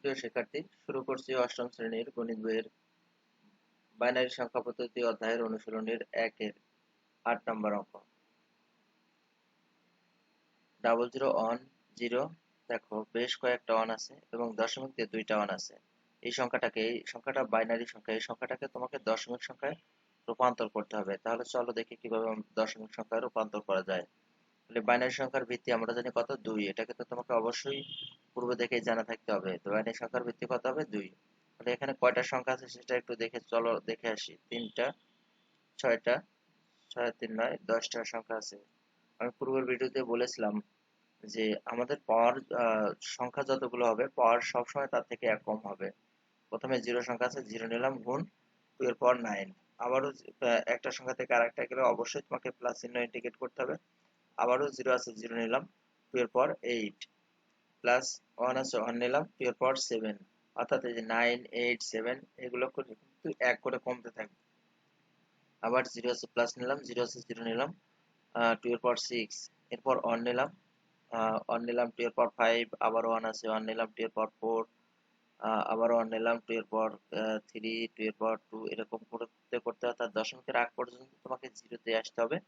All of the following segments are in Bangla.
সুপ্রিয় শিক্ষার্থী, শুরু করছি অষ্টম শ্রেণির গণিত বইয়ের বাইনারি সংখ্যা পদ্ধতি অধ্যায়ের অনুশীলনীর একের আট নম্বর অঙ্ক। ডাবল জিরো অন জিরো দেখো বেশ কয়েকটা অন আছে এবং দশমিক দিয়ে দুইটা অন আছে। এই সংখ্যাটাকে, এই সংখ্যাটা বাইনারি সংখ্যা, এই সংখ্যাটাকে তোমাকে দশমিক সংখ্যায় রূপান্তর করতে হবে। তাহলে চলো দেখি কীভাবে দশমিক সংখ্যায় রূপান্তর করা যায়। তাহলে বাইনারি সংখ্যার ভিত্তি আমরা জানি কত? দুই। এটাকে তো তোমাকে অবশ্যই পূর্ব দেখেই জানা থাকতে হবে। তো বাইনারি সংখ্যার ভিত্তি কত হবে? দুই। তাহলে এখানে কয়টা সংখ্যা আছে সেটা একটু দেখে চলো, দেখে আসি। তিনটা, ছয়টা, ছয়, তিন, নয়, দশটা সংখ্যা আছে। আমি পূর্বের ভিডিওতে বলেছিলাম যে আমাদের পাওয়ার সংখ্যা যতগুলো হবে পাওয়ার সবসময় তার থেকে এক কম হবে। প্রথমে জিরো সংখ্যা আছে জিরো নিলাম, গুণ টু এর পর নাইন আবারও একটা সংখ্যা থেকে আরেকটা গেলে অবশ্যই তোমাকে প্লাস চিহ্ন ইন্ডিকেট করতে হবে। আবারও জিরো আছে জিরো নিলাম টু এর পর এইট প্লাস ওয়ান আছে ওয়ান নিলাম টু এর পর সেভেন অর্থাৎ এই যে নাইন এইট সেভেন এগুলো কিন্তু এক করে কমতে থাকবে। আবার জিরো আছে প্লাস নিলাম জিরো আছে জিরো নিলাম টু এর পর সিক্স এরপর ওয়ান নিলাম ওয়ান নিলাম টু এর পর ফাইভ আবার ওয়ান আছে ওয়ান নিলাম টু এর পর ফোর আবার ওয়ান নিলাম টু এর পর থ্রি টু এর পর টু এরকম করতে করতে অর্থাৎ দশমিকের আগ পর্যন্ত তোমাকে জিরোতে আসতে হবে।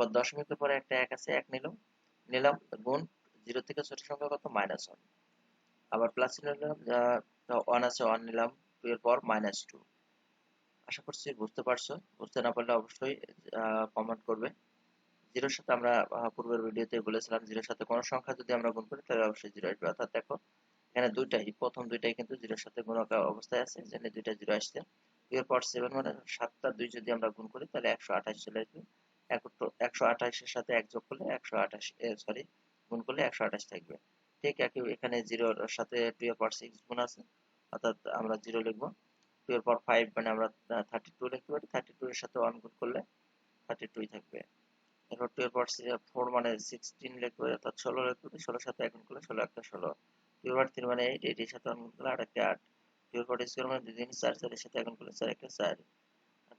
এরপর দশমিকের পরে একটা এক আছে, এক নিলাম। নিলাম গুণ জিরো থেকে ছোট সংখ্যা কত? মাইনাস ওয়ান আবার প্লাস নিলাম ওয়ান আছে ওয়ান নিলাম টু এর পর মাইনাস টু আশা করছি বুঝতে পারছ। বুঝতে না পারলে অবশ্যই কমেন্ট করবে। জিরোর সাথে আমরা পূর্বের ভিডিওতে বলেছিলাম, জিরোর সাথে কোনো সংখ্যা যদি আমরা গুণ করি, তাহলে অবশ্যই জিরো আসবে। অর্থাৎ দেখো, এখানে দুইটাই, প্রথম দুইটাই কিন্তু জিরোর সাথে গুণাকার অবস্থায় আছে যেখানে দুইটা জিরো আসছে। টু এর পর সেভেন মানে সাতটা দুই যদি আমরা গুণ করি, তাহলে একশো আঠাশ চলে আসবে। একশো আঠাশের সাথে এক যোগ করলে একশো আঠাশ সরি গুণ করলে একশো আঠাশ থাকবে। ঠিক একই, এখানে জিরোর সাথে টু এর পর সিক্স গুণ আছে, অর্থাৎ আমরা জিরো লিখব। টু এর পর ফাইভ মানে আমরা থার্টি টু লিখতে পারি থার্টি টু এর সাথে ওয়ান গুণ করলে থার্টি টুই থাকবে। এরপর টু এর পর ফোর মানে সিক্সটিন লিখতে পারি অর্থাৎ ষোলো লিখতে পারি ষোলোর সাথে এক গুণ করলে ষোলো, একটা ষোলো। টু এর পর তিন মানে এইট এইটের সাথে ওয়ান গুণ করলে আট একটা আট। টু এর পর স্কোয়ার মানে দুই তিন, চার, চারের সাথে এক গুণ করলে চার, একটা চার।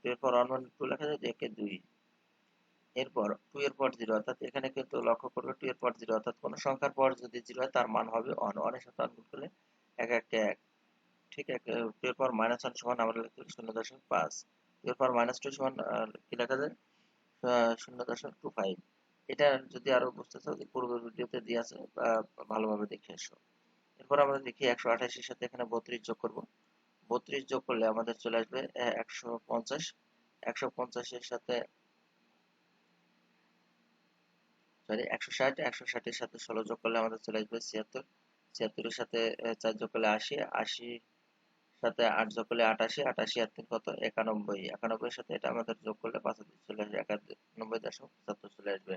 টু এর পর ওয়ান মানে টু লেখা যায়, দুই, একে দুই। এরপর টু এর পর জিরো অর্থাৎ এখানে কিন্তু লক্ষ্য করবে টু এর পর জিরো অর্থাৎ কোন সংখ্যার পর যদি জিরো হয়, তার মান হবে ওয়ান ওয়ানের সাথে ওয়ান গুণ করলে এক একটা এক। ঠিক আছে টু এর পর মাইনাস ওয়ান সমান আমরা লিখতে শূন্য দশমিক পাঁচ। টু এর পর মাইনাস টু সমান কি লেখা যায়? শূন্য দশমিক টু ফাইভ এটা যদি আরও বুঝতে চাও যে পূর্বের ভিডিওতে দিয়ে আছে ভালোভাবে দেখে এসো। এরপর আমরা দেখি একশো আঠাশের সাথে এখানে বত্রিশ যোগ করব। বত্রিশ যোগ করলে আমাদের চলে আসবে একশো পঞ্চাশ। একশো পঞ্চাশের সাথে সরি, একশো ষাট, একশো ষাটের সাথে ষোলো যোগ করলে আমাদের চলে আসবে ছিয়াত্তর। ছিয়াত্তরের সাথে চার যোগ করলে আশি আশি সাথে আট যোগ করলে আটাশি আটাশি আর তিন কত? একানব্বই। একানব্বই সাথে এটা আমাদের যোগ করলে পাঁচ চলে আসবে, একানব্বই দশমিক পঁচাত্তর চলে আসবে।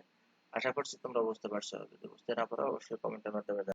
আশা করছি তোমরা বুঝতে পারছ। যদি বুঝতে না পারো, অবশ্যই কমেন্টের মাধ্যমে